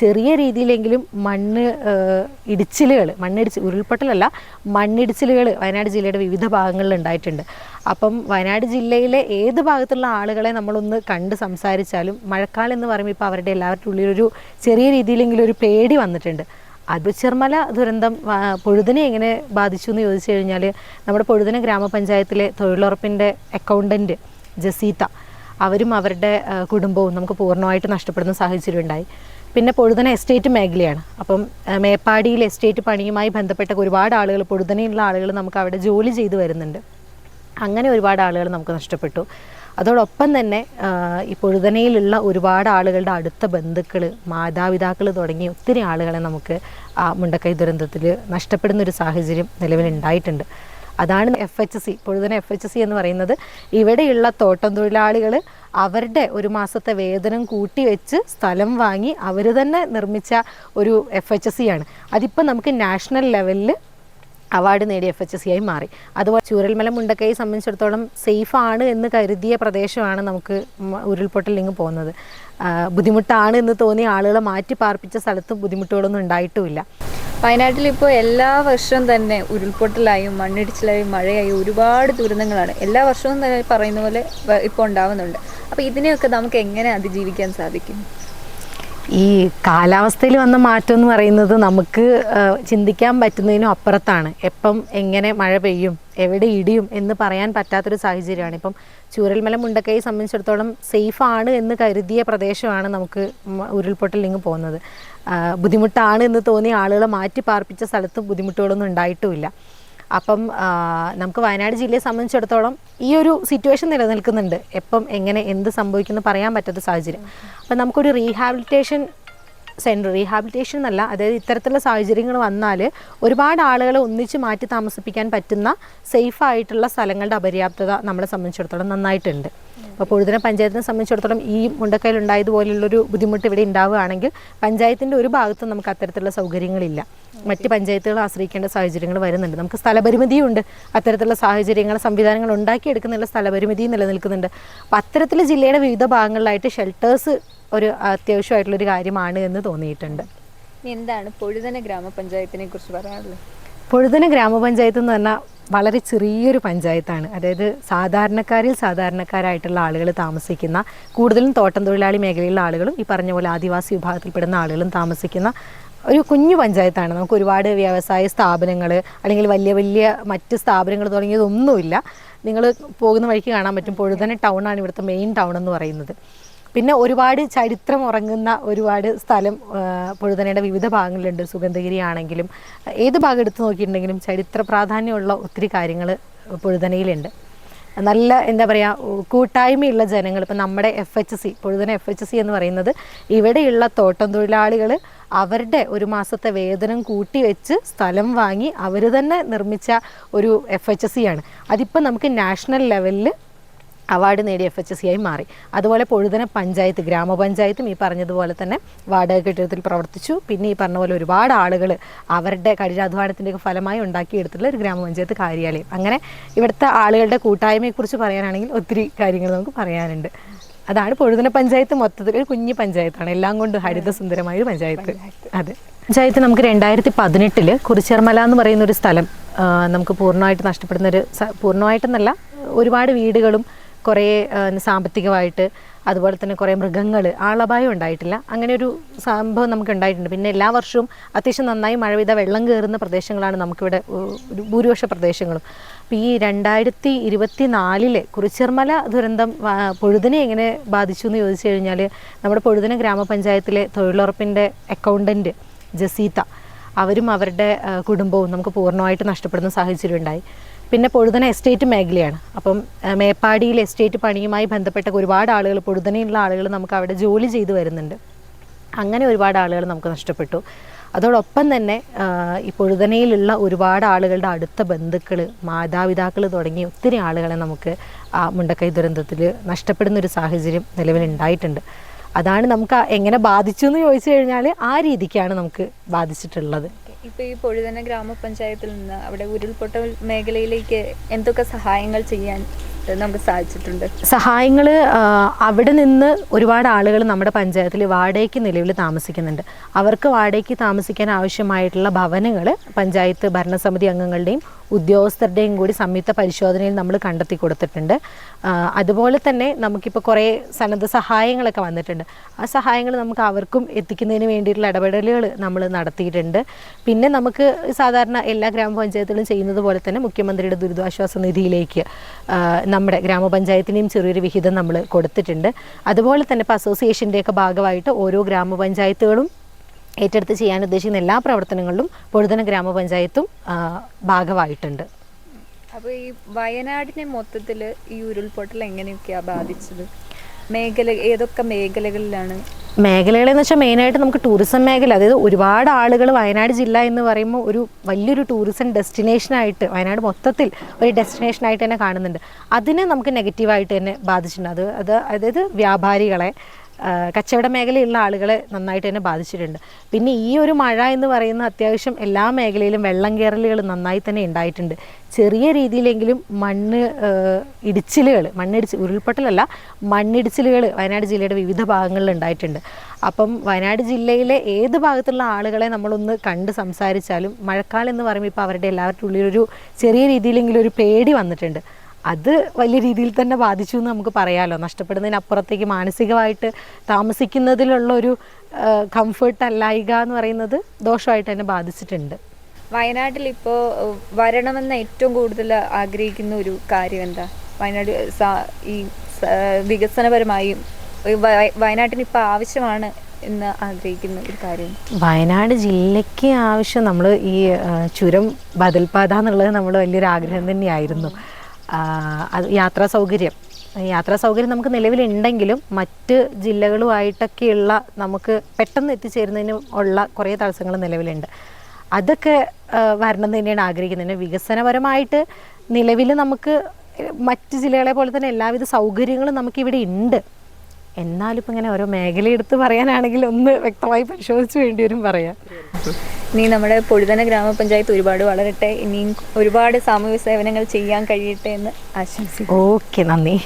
ചെറിയ രീതിയിലെങ്കിലും മണ്ണ് ഇടിച്ചിലുകൾ മണ്ണിടിച്ച് ഉരുൾപൊട്ടലല്ല മണ്ണിടിച്ചിലുകൾ വയനാട് ജില്ലയുടെ വിവിധ ഭാഗങ്ങളിൽ ഉണ്ടായിട്ടുണ്ട് അപ്പം വയനാട് ജില്ലയിലെ ഏത് ഭാഗത്തുള്ള ആളുകളെ നമ്മളൊന്ന് കണ്ട് സംസാരിച്ചാലും മഴക്കാലം എന്ന് പറയുമ്പോൾ ഇപ്പോൾ അവരുടെ എല്ലാവരുടെ ഉള്ളിലൊരു ചെറിയ രീതിയിലെങ്കിലും ഒരു പേടി വന്നിട്ടുണ്ട്. അതുചെർമല ദുരന്തം പൊഴുതിനെ എങ്ങനെ ബാധിച്ചു എന്ന് ചോദിച്ചു കഴിഞ്ഞാൽ നമ്മുടെ പൊഴുതിന ഗ്രാമപഞ്ചായത്തിലെ തൊഴിലുറപ്പിന്റെ അക്കൗണ്ടന്റ് ജസീത്ത അവരും അവരുടെ കുടുംബവും നമുക്ക് പൂർണമായിട്ട് നഷ്ടപ്പെടുന്ന സാഹചര്യം ഉണ്ടായി. പിന്നെ പൊഴുതന എസ്റ്റേറ്റ് മേഖലയാണ്. അപ്പം മേപ്പാടിയിൽ എസ്റ്റേറ്റ് പണിയുമായി ബന്ധപ്പെട്ട ഒരുപാട് ആളുകൾ പൊഴുതനയുള്ള ആളുകൾ നമുക്ക് അവിടെ ജോലി ചെയ്തു വരുന്നുണ്ട്. അങ്ങനെ ഒരുപാട് ആളുകൾ നമുക്ക് നഷ്ടപ്പെട്ടു. അതോടൊപ്പം തന്നെ ഈ പൊഴുതനയിലുള്ള ഒരുപാട് ആളുകളുടെ അടുത്ത ബന്ധുക്കൾ മാതാപിതാക്കൾ തുടങ്ങി ഒത്തിരി ആളുകളെ നമുക്ക് ആ മുണ്ടക്കൈ ദുരന്തത്തിൽ നഷ്ടപ്പെടുന്ന ഒരു സാഹചര്യം നിലവിലുണ്ടായിട്ടുണ്ട് അതാണ് F H C Pozhuthana F H C എന്ന് പറയുന്നത്. ഇവിടെയുള്ള തോട്ടം തൊഴിലാളികൾ അവരുടെ ഒരു മാസത്തെ വേതനം കൂട്ടി വെച്ച് സ്ഥലം വാങ്ങി അവർ തന്നെ നിർമ്മിച്ച ഒരു എഫ് എച്ച് എസ് സി ആണ്. അതിപ്പോൾ നമുക്ക് നാഷണൽ ലെവലിൽ അവാർഡ് നേടിയ എഫ് എച്ച് എസ് സി ആയി മാറി. അതുപോലെ ചൂരൽമല മുണ്ടക്കൈയെ സംബന്ധിച്ചിടത്തോളം സേഫ് ആണ് എന്ന് കരുതിയ പ്രദേശമാണ് നമുക്ക് ഉരുൾപൊട്ടലിങ് പോകുന്നത്. ബുദ്ധിമുട്ടാണ് എന്ന് തോന്നി ആളുകളെ മാറ്റി പാർപ്പിച്ച സ്ഥലത്ത് ബുദ്ധിമുട്ടുകളൊന്നും ഉണ്ടായിട്ടുമില്ല. വയനാട്ടിൽ ഇപ്പോൾ എല്ലാ വർഷവും തന്നെ ഉരുൾപൊട്ടലായും മണ്ണിടിച്ചിലായും മഴയായും ഒരുപാട് ദുരന്തങ്ങളാണ്. എല്ലാ വർഷവും തന്നെ പറയുന്ന പോലെ ഇപ്പോൾ ഉണ്ടാവുന്നുണ്ട്. അപ്പോൾ ഇതിനെയൊക്കെ നമുക്ക് എങ്ങനെ അതിജീവിക്കാൻ സാധിക്കും? ഈ കാലാവസ്ഥയിൽ വന്ന മാറ്റം എന്ന് പറയുന്നത് നമുക്ക് ചിന്തിക്കാൻ പറ്റുന്നതിനും അപ്പുറത്താണ്. എപ്പം എങ്ങനെ മഴ പെയ്യും എവിടെ ഇടിയും എന്ന് പറയാൻ പറ്റാത്തൊരു സാഹചര്യമാണ്. ഇപ്പം ചൂരൽമല മുണ്ടക്കൈ സംബന്ധിച്ചിടത്തോളം സേഫാണ് എന്ന് കരുതിയ പ്രദേശമാണ് നമുക്ക് ഉരുൾപൊട്ടലിങ്ങ് ഉരുൾപൊട്ടലിങ് പോകുന്നത്. ബുദ്ധിമുട്ടാണ് എന്ന് തോന്നി ആളുകളെ മാറ്റി പാർപ്പിച്ച സ്ഥലത്ത് ബുദ്ധിമുട്ടുകളൊന്നും ഉണ്ടായിട്ടുമില്ല. അപ്പം നമുക്ക് വയനാട് ജില്ലയെ സംബന്ധിച്ചിടത്തോളം ഈ ഒരു സിറ്റുവേഷൻ നിലനിൽക്കുന്നുണ്ട്. എപ്പം എങ്ങനെ എന്ത് സംഭവിക്കുന്നു പറയാൻ പറ്റാത്ത സാഹചര്യം. അപ്പം നമുക്കൊരു റീഹാബിലിറ്റേഷൻ സെന്റർ റീഹാബിലിറ്റേഷൻ എന്നല്ല അതായത് ഇത്തരത്തിലുള്ള സാഹചര്യങ്ങൾ വന്നാൽ ഒരുപാട് ആളുകളെ ഒന്നിച്ച് മാറ്റി താമസിപ്പിക്കാൻ പറ്റുന്ന സേഫായിട്ടുള്ള സ്ഥലങ്ങളുടെ അപര്യാപ്തത നമ്മളെ സംബന്ധിച്ചിടത്തോളം നന്നായിട്ടുണ്ട്. അപ്പോൾ പൊഴുതന പഞ്ചായത്തിനെ സംബന്ധിച്ചിടത്തോളം ഈ മുണ്ടക്കയിൽ ഉണ്ടായതുപോലുള്ളൊരു ബുദ്ധിമുട്ട് ഇവിടെ ഉണ്ടാവുകയാണെങ്കിൽ പഞ്ചായത്തിന്റെ ഒരു ഭാഗത്തും നമുക്ക് അത്തരത്തിലുള്ള സൗകര്യങ്ങളില്ല. മറ്റ് പഞ്ചായത്തുകൾ ആശ്രയിക്കേണ്ട സാഹചര്യങ്ങൾ വരുന്നുണ്ട്. നമുക്ക് സ്ഥലപരിമിതിയുണ്ട്. അത്തരത്തിലുള്ള സാഹചര്യങ്ങൾ സംവിധാനങ്ങൾ ഉണ്ടാക്കിയെടുക്കുന്നുള്ള സ്ഥലപരിമിതിയും നിലനിൽക്കുന്നുണ്ട്. അപ്പോൾ അത്തരത്തിൽ ജില്ലയുടെ വിവിധ ഭാഗങ്ങളിലായിട്ട് ഷെൽട്ടേഴ്സ് ഒരു അത്യാവശ്യമായിട്ടുള്ളൊരു കാര്യമാണ് എന്ന് തോന്നിയിട്ടുണ്ട്. എന്താണ് പൊഴുതന ഗ്രാമപഞ്ചായത്തിനെ കുറിച്ച് പറയാനുള്ളത്? പൊഴുതന ഗ്രാമപഞ്ചായത്ത് എന്ന് പറഞ്ഞാൽ വളരെ ചെറിയൊരു പഞ്ചായത്താണ്. അതായത് സാധാരണക്കാരിൽ സാധാരണക്കാരായിട്ടുള്ള ആളുകൾ താമസിക്കുന്ന കൂടുതലും തോട്ടം തൊഴിലാളി മേഖലയിലുള്ള ആളുകളും ഈ പറഞ്ഞ പോലെ ആദിവാസി വിഭാഗത്തിൽപ്പെടുന്ന ആളുകളും താമസിക്കുന്ന ഒരു കുഞ്ഞു പഞ്ചായത്താണ്. നമുക്ക് ഒരുപാട് വ്യവസായ സ്ഥാപനങ്ങൾ അല്ലെങ്കിൽ വലിയ വലിയ മറ്റ് സ്ഥാപനങ്ങൾ തുടങ്ങിയതൊന്നുമില്ല. നിങ്ങൾ പോകുന്ന വഴിക്ക് കാണാൻ പറ്റും. പൊഴുതന ടൗണാണ് ഇവിടുത്തെ മെയിൻ ടൗൺ എന്ന് പറയുന്നത്. പിന്നെ ഒരുപാട് ചരിത്രം ഉറങ്ങുന്ന ഒരുപാട് സ്ഥലം പൊഴുതനയുടെ വിവിധ ഭാഗങ്ങളിലുണ്ട്. സുഗന്ധഗിരി ആണെങ്കിലും ഏത് ഭാഗം എടുത്തു നോക്കിയിട്ടുണ്ടെങ്കിലും ചരിത്ര പ്രാധാന്യമുള്ള ഒത്തിരി കാര്യങ്ങൾ പൊഴുതനയിലുണ്ട്. നല്ല എന്താ പറയുക കൂട്ടായ്മയുള്ള ജനങ്ങൾ ഇപ്പം നമ്മുടെ F H C Pozhuthana F H C എന്ന് പറയുന്നത് ഇവിടെയുള്ള തോട്ടം തൊഴിലാളികൾ അവരുടെ ഒരു മാസത്തെ വേതനം കൂട്ടി വെച്ച് സ്ഥലം വാങ്ങി അവർ തന്നെ നിർമ്മിച്ച ഒരു എഫ് എച്ച് സി ആണ്. അതിപ്പോൾ നമുക്ക് നാഷണൽ ലെവലിൽ അവാർഡ് നേടി എഫ് എച്ച് സി ആയി മാറി. അതുപോലെ പൊഴുതന പഞ്ചായത്ത് ഗ്രാമപഞ്ചായത്തും ഈ പറഞ്ഞതുപോലെ തന്നെ വാടക കെട്ടിടത്തിൽ പ്രവർത്തിച്ചു. പിന്നെ ഈ പറഞ്ഞ പോലെ ഒരുപാട് ആളുകൾ അവരുടെ കഠിനാധ്വാനത്തിന്റെയൊക്കെ ഫലമായി ഉണ്ടാക്കിയെടുത്തിട്ടുള്ള ഒരു ഗ്രാമപഞ്ചായത്ത് കാര്യാലയം. അങ്ങനെ ഇവിടുത്തെ ആളുകളുടെ കൂട്ടായ്മയെക്കുറിച്ച് പറയാനാണെങ്കിൽ ഒത്തിരി കാര്യങ്ങൾ നമുക്ക് പറയാനുണ്ട്. അതാണ് പൊഴുതന പഞ്ചായത്ത് മൊത്തത്തിൽ ഒരു കുഞ്ഞു പഞ്ചായത്താണ്. എല്ലാം കൊണ്ട് ഹരിതസുന്ദരമായ ഒരു പഞ്ചായത്ത്. അതെ. പഞ്ചായത്ത് നമുക്ക് രണ്ടായിരത്തി പതിനെട്ടിൽ കുറിച്ചർമല എന്ന് പറയുന്ന ഒരു സ്ഥലം നമുക്ക് പൂർണമായിട്ട് നഷ്ടപ്പെടുന്ന ഒരു പൂർണമായിട്ടെന്നല്ല ഒരുപാട് വീടുകളും കുറേ സാമ്പത്തികമായിട്ട് അതുപോലെ തന്നെ കുറേ മൃഗങ്ങൾ ആളപായം ഉണ്ടായിട്ടില്ല. അങ്ങനെ ഒരു സംഭവം നമുക്ക് ഉണ്ടായിട്ടുണ്ട്. പിന്നെ എല്ലാ വർഷവും അത്യാവശ്യം നന്നായി മഴ പെയ്ത വെള്ളം കയറുന്ന പ്രദേശങ്ങളാണ് നമുക്കിവിടെ ഒരു ഭൂരിപക്ഷ പ്രദേശങ്ങളും. അപ്പോൾ ഈ രണ്ടായിരത്തി ഇരുപത്തി നാലിലെ കുറിച്ചിർമല ദുരന്തം പൊഴുതിനെ എങ്ങനെ ബാധിച്ചു എന്ന് ചോദിച്ചു കഴിഞ്ഞാൽ നമ്മുടെ പൊഴുതിന ഗ്രാമപഞ്ചായത്തിലെ തൊഴിലുറപ്പിന്റെ അക്കൗണ്ടന്റ് ജസീത്ത അവരും അവരുടെ കുടുംബവും നമുക്ക് പൂർണമായിട്ട് നഷ്ടപ്പെടുന്ന സാഹചര്യം ഉണ്ടായി. പിന്നെ പൊഴുതന എസ്റ്റേറ്റ് മേഖലയാണ്. അപ്പം മേപ്പാടിയിൽ എസ്റ്റേറ്റ് പണിയുമായി ബന്ധപ്പെട്ട ഒരുപാട് ആളുകൾ പൊഴുതനയുള്ള ആളുകൾ നമുക്ക് അവിടെ ജോലി ചെയ്തു വരുന്നുണ്ട്. അങ്ങനെ ഒരുപാട് ആളുകൾ നമുക്ക് നഷ്ടപ്പെട്ടു. അതോടൊപ്പം തന്നെ ഈ പൊഴുതനയിലുള്ള ഒരുപാട് ആളുകളുടെ അടുത്ത ബന്ധുക്കൾ മാതാപിതാക്കൾ തുടങ്ങി ഒത്തിരി ആളുകളെ നമുക്ക് ആ മുണ്ടക്കൈ ദുരന്തത്തിൽ നഷ്ടപ്പെടുന്ന ഒരു സാഹചര്യം നിലവിലുണ്ടായിട്ടുണ്ട് അതാണ് നമുക്ക് എങ്ങനെ ബാധിച്ചു എന്ന് ചോദിച്ചു കഴിഞ്ഞാൽ ആ രീതിക്കാണ് നമുക്ക് ബാധിച്ചിട്ടുള്ളത്. ഇപ്പോൾ ഈ പൊഴുതന ഗ്രാമപഞ്ചായത്തിൽ നിന്ന് അവിടെ ഉരുൾപൊട്ടൽ മേഖലയിലേക്ക് എന്തൊക്കെ സഹായങ്ങൾ ചെയ്യാൻ നമുക്ക് സാധിച്ചിട്ടുണ്ട്? സഹായങ്ങൾ അവിടെ നിന്ന് ഒരുപാട് ആളുകൾ നമ്മുടെ പഞ്ചായത്തിൽ വാടകയ്ക്ക് നിലവിൽ താമസിക്കുന്നുണ്ട്. അവർക്ക് വാടകയ്ക്ക് താമസിക്കാൻ ആവശ്യമായിട്ടുള്ള ഭവനങ്ങൾ പഞ്ചായത്ത് ഭരണസമിതി അംഗങ്ങളുടെയും ഉദ്യോഗസ്ഥരുടെയും കൂടി സംയുക്ത പരിശോധനയിൽ നമ്മൾ കണ്ടെത്തി കൊടുത്തിട്ടുണ്ട്. അതുപോലെ തന്നെ നമുക്കിപ്പോൾ കുറേ സന്നദ്ധ സഹായങ്ങളൊക്കെ വന്നിട്ടുണ്ട്. ആ സഹായങ്ങൾ നമുക്ക് അവർക്കും എത്തിക്കുന്നതിന് വേണ്ടിയിട്ടുള്ള ഇടപെടലുകൾ നമ്മൾ നടത്തിയിട്ടുണ്ട്. പിന്നെ നമുക്ക് സാധാരണ എല്ലാ ഗ്രാമപഞ്ചായത്തുകളും ചെയ്യുന്നത് പോലെ തന്നെ മുഖ്യമന്ത്രിയുടെ ദുരിതാശ്വാസ നിധിയിലേക്ക് നമ്മുടെ ഗ്രാമപഞ്ചായത്തിനെയും ചെറിയൊരു വിഹിതം നമ്മൾ കൊടുത്തിട്ടുണ്ട്. അതുപോലെ തന്നെ ഇപ്പോൾ അസോസിയേഷന്റെയൊക്കെ ഭാഗമായിട്ട് ഓരോ ഗ്രാമപഞ്ചായത്തുകളും ഏറ്റെടുത്ത് ചെയ്യാൻ ഉദ്ദേശിക്കുന്ന എല്ലാ പ്രവർത്തനങ്ങളിലും പൊഴുതന ഗ്രാമപഞ്ചായത്തും ഭാഗമായിട്ടുണ്ട്. അപ്പോൾ ഈ വയനാടിനെ മൊത്തത്തിൽ ഈ ഉരുൾപൊട്ടൽ എങ്ങനെയൊക്കെയാണ് ബാധിച്ചത്? മേഖല ഏതൊക്കെ മേഖലകളിലാണ്? മേഖലകളെന്ന് വെച്ചാൽ മെയിനായിട്ട് നമുക്ക് ടൂറിസം മേഖല അതായത് ഒരുപാട് ആളുകൾ വയനാട് ജില്ല എന്ന് പറയുമ്പോൾ ഒരു വലിയൊരു ടൂറിസം ഡെസ്റ്റിനേഷനായിട്ട് വയനാട് മൊത്തത്തിൽ ഒരു ഡെസ്റ്റിനേഷനായിട്ട് തന്നെ കാണുന്നുണ്ട്. അതിനെ നമുക്ക് നെഗറ്റീവായിട്ട് തന്നെ ബാധിച്ചിട്ടുണ്ട്. അത് അത് അതായത് വ്യാപാരികളെ കച്ചവട മേഖലയുള്ള ആളുകളെ നന്നായിട്ട് തന്നെ ബാധിച്ചിട്ടുണ്ട്. പിന്നെ ഈ ഒരു മഴ എന്ന് പറയുന്ന അത്യാവശ്യം എല്ലാ മേഖലയിലും വെള്ളം കയറലുകൾ നന്നായി തന്നെ ഉണ്ടായിട്ടുണ്ട്. ചെറിയ രീതിയിലെങ്കിലും മണ്ണ് ഇടിച്ചിലുകൾ മണ്ണിടിച്ച് ഉരുൾപൊട്ടലല്ല മണ്ണിടിച്ചിലുകൾ വയനാട് ജില്ലയുടെ വിവിധ ഭാഗങ്ങളിൽ ഉണ്ടായിട്ടുണ്ട്. അപ്പം വയനാട് ജില്ലയിലെ ഏത് ഭാഗത്തുള്ള ആളുകളെ നമ്മളൊന്ന് കണ്ട് സംസാരിച്ചാലും മഴക്കാലം എന്ന് പറയുമ്പോൾ ഇപ്പോൾ അവരുടെ എല്ലാവരുടെ ഉള്ളിലൊരു ചെറിയ രീതിയിലെങ്കിലും ഒരു പേടി വന്നിട്ടുണ്ട്. അത് വലിയ രീതിയിൽ തന്നെ ബാധിച്ചു എന്ന് നമുക്ക് പറയാമല്ലോ നഷ്ടപ്പെടുന്നതിനപ്പുറത്തേക്ക് മാനസികമായിട്ട് താമസിക്കുന്നതിലുള്ള ഒരു കംഫർട്ട് അല്ലായിക എന്ന് പറയുന്നത് ദോഷമായിട്ട് തന്നെ ബാധിച്ചിട്ടുണ്ട്. വയനാട്ടിൽ ഇപ്പോൾ വരണമെന്ന് ഏറ്റവും കൂടുതൽ ആഗ്രഹിക്കുന്ന ഒരു കാര്യം എന്താ? വയനാട് ഈ വികസനപരമായും വയനാട്ടിന് ഇപ്പോൾ ആവശ്യമാണ് എന്ന് ആഗ്രഹിക്കുന്ന ഒരു കാര്യം? വയനാട് ജില്ലയ്ക്ക് ആവശ്യം നമ്മൾ ഈ ചുരം ബദൽപാത എന്നുള്ളത് നമ്മൾ വലിയൊരു ആഗ്രഹം തന്നെയായിരുന്നു. യാത്രാ സൗകര്യം. യാത്രാ സൗകര്യം നമുക്ക് നിലവിലുണ്ടെങ്കിലും മറ്റ് ജില്ലകളുമായിട്ടൊക്കെയുള്ള നമുക്ക് പെട്ടെന്ന് എത്തിച്ചേരുന്നതിന് ഉള്ള കുറേ തടസ്സങ്ങൾ നിലവിലുണ്ട്. അതൊക്കെ വരണം തന്നെയാണ് ആഗ്രഹിക്കുന്നത്. വികസനപരമായിട്ട് നിലവിൽ നമുക്ക് മറ്റ് ജില്ലകളെ പോലെ തന്നെ എല്ലാവിധ സൗകര്യങ്ങളും നമുക്കിവിടെ ഉണ്ട്. എന്നാലും ഇപ്പം ഇങ്ങനെ ഓരോ മേഖല എടുത്ത് പറയാനാണെങ്കിൽ ഒന്ന് വ്യക്തമായി പരിശോധിച്ച് വേണ്ടി വരും പറയാം നീ നമ്മുടെ പൊഴുതന ഗ്രാമപഞ്ചായത്ത് ഒരുപാട് വളരട്ടെ. ഇനിയും ഒരുപാട് സാമൂഹ്യ സേവനങ്ങൾ ചെയ്യാൻ കഴിയട്ടെ എന്ന് ആശംസിക്കുന്നു. ഓക്കെ നന്ദി.